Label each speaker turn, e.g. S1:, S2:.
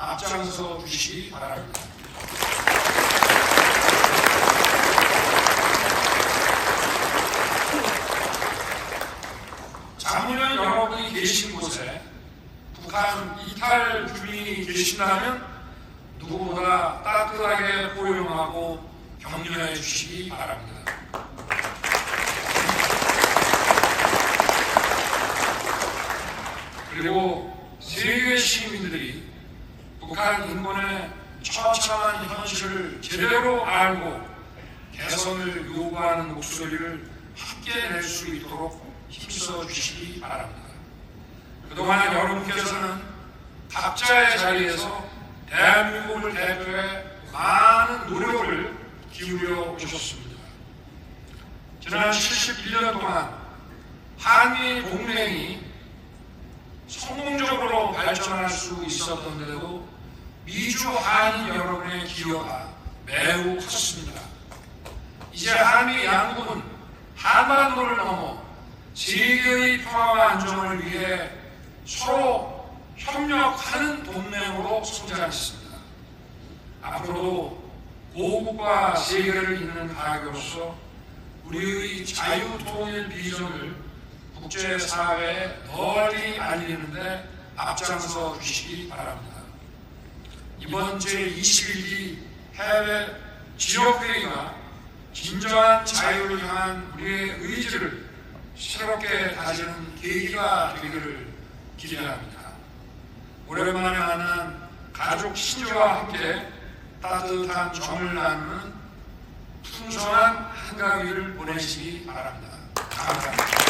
S1: 앞장서 주시기 바랍니다. 자문은 여러분이 계신 곳에 북한 이탈 주민이 계신다면 누구보다 따뜻하게 포용하고 격려해 주시기 바랍니다. 그리고 세계 시민들이 북한 인권의 처참한 현실을 제대로 알고 개선을 요구하는 목소리를 함께 낼 수 있도록 힘써 주시기 바랍니다. 그동안 여러분께서는 각자의 자리에서 대한민국을 대표해 많은 노력을 기울여 오셨습니다. 지난 71년 동안 한미 동맹이 성공적으로 발전할 수 있었던 데도 미주 한인 여러분의 기여가 매우 컸습니다. 이제 한미 양국은 한반도를 넘어 세계의 평화와 안정을 위해 서로 협력하는 동맹으로 성장했습니다. 앞으로도 고국과 세계를 잇는 가교로서 우리의 자유통일 비전을 국제사회에 널리 알리는데 앞장서 주시기 바랍니다. 이번 제21기 해외 지역회의가 진정한 자유를 향한 우리의 의지를 새롭게 다지는 계기가 되기를 기대합니다. 오랜만에 만난 가족 친지와 함께 따뜻한 정을 나누는 풍성한 한가위를 보내시기 바랍니다. 감사합니다.